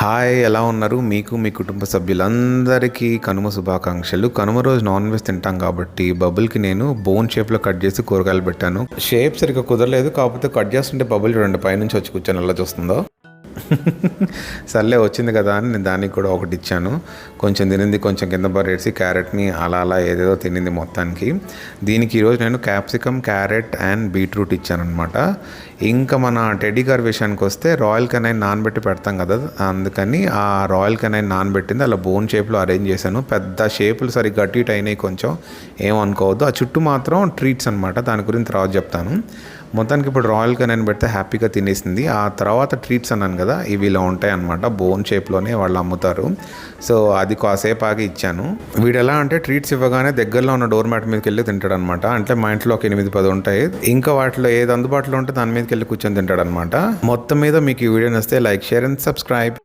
Hi ఎలా ఉన్నారు? మీకు మీ కుటుంబ సభ్యులందరికీ కనుమ శుభాకాంక్షలు. కనుమ రోజు నాన్ వెజ్ తింటాం కాబట్టి బబుల్కి నేను బోన్ షేప్లో కట్ చేసి కూరగాయలు పెట్టాను. షేప్ సరిగ్గా కుదరలేదు కాకపోతే కట్ చేస్తుంటే బబుల్ చూడండి పైనుంచి వచ్చి కూర్చొని ఎలా చూస్తుందో. సర్లే వచ్చింది కదా అని నేను దానికి కూడా ఒకటి ఇచ్చాను. కొంచెం తినింది కొంచెం కింద పడేసి క్యారెట్ని అలా అలా ఏదేదో తినింది మొత్తానికి. దీనికి ఈరోజు నేను క్యాప్సికమ్ క్యారెట్ అండ్ బీట్రూట్ ఇచ్చాను అనమాట ఇంకా మన టెడ్డీ గారి విషయానికి వస్తే రాయల్ కెనైన్ నానబెట్టి పెడతాం కదా అందుకని ఆ రాయల్ కెనైన్ నానబెట్టింది అలా బోన్ షేప్లో అరేంజ్ చేశాను. పెద్ద షేపులు సరిగ్గా అటు ఇటు అయినాయి కొంచెం ఏమనుకోవద్దు ఆ చుట్టూ మాత్రం ట్రీట్స్ అనమాట దాని గురించి తర్వాత చెప్తాను. మొత్తానికి ఇప్పుడు రాయల్ కెనైన్ పెడితే హ్యాపీగా తినేసింది. ఆ తర్వాత ట్రీట్స్ అన్నాను కదా ఇవి ఇలా ఉంటాయి అనమాట బోన్ షేప్లోనే వాళ్ళు అమ్ముతారు. సో అది కాసేపు ఆగి ఇచ్చాను. వీడు ఎలా అంటే ట్రీట్స్ ఇవ్వగానే దగ్గరలో ఉన్న డోర్ మ్యాట్ మీదకి వెళ్ళి తింటాడు అనమాట అంటే మా ఇంట్లో ఒక ఎనిమిది పది ఉంటాయి. ఇంకా వాటిలో ఏది అందుబాటులో ఉంటే దాని మీదకి వెళ్ళి కూర్చొని తింటాడు అనమాట మొత్తం మీద మీకు ఈ వీడియో నస్తే లైక్ షేర్ అండ్ సబ్స్క్రైబ్.